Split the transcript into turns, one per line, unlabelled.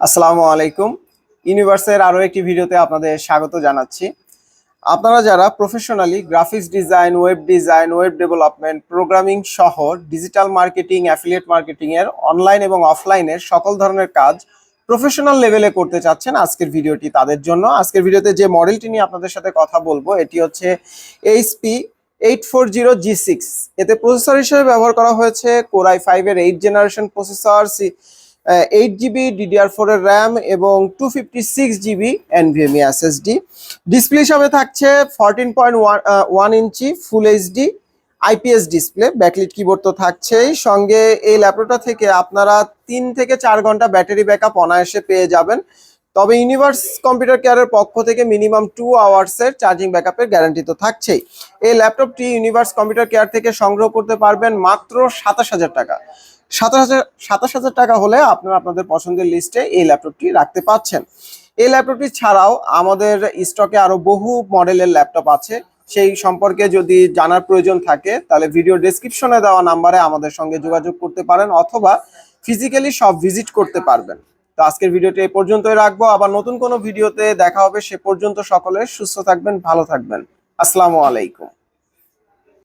আসসালামু আলাইকুম। ইউনিভার্সের আরও একটি ভিডিওতে আপনাদের স্বাগত জানাচ্ছি। আপনারা যারা professionally graphics design web design web development programming সহ ডিজিটাল মার্কেটিং অ্যাফিলিয়েট মার্কেটিং এর অনলাইন এবং অফলাইনের সকল ধরনের কাজ প্রফেশনাল লেভেলে করতে চাচ্ছেন আজকের ভিডিওটি তাদের জন্য। আজকের ভিডিওতে যে মডেলটি নিয়ে আপনাদের সাথে কথা বলব, এটি হচ্ছে HP eight four zero G six এতে প্রসেসর হিসেবে ব্যবহার করা হয়েছে কোরাই ফাইভের eight generation processor eight GB DDR four এর র্যাম এবং two fifty six GB NVMe SSD display হিসাবে থাকছে fourteen point one inch full HD IPS display backlit keyboard তো থাকছেই। সঙ্গে এই ল্যাপটপটা থেকে আপনারা তিন থেকে চার ঘণ্টা ব্যাটারি ব্যাকআপ অনায়াসে পেয়ে যাবেন। তবে ইউনিভার্স কম্পিউটার কেয়ারের পক্ষ থেকে মিনিমাম টু আওয়ার্সের চার্জিং ব্যাকআপের গ্যারান্টি তো থাকছেই। এই ল্যাপটপটি ইউনিভার্স কম্পিউটার কেয়ার থেকে সংগ্রহ করতে পারবেন মাত্র সাতাশ হাজার টাকা। সাতাশ হাজার সাতাশ হাজার টাকা হলে আপনারা আপনাদের পছন্দের লিস্টে এই ল্যাপটপটি রাখতে পাচ্ছেন এই ল্যাপটপটি ছাড়াও আমাদের স্টকে আরও বহু মডেলের ল্যাপটপ আছে। সেই সম্পর্কে যদি জানার প্রয়োজন থাকে, তাহলে ভিডিও ডেসক্রিপশনে দেওয়া নাম্বারে আমাদের সঙ্গে যোগাযোগ করতে পারেন অথবা ফিজিক্যালি সব ভিজিট করতে পারবেন। তো আজকের ভিডিওটি এই পর্যন্তই রাখব। আবার নতুন কোনো ভিডিওতে দেখা হবে। সে পর্যন্ত সকলে সুস্থ থাকবেন, ভালো থাকবেন। আসসালামু আলাইকুম।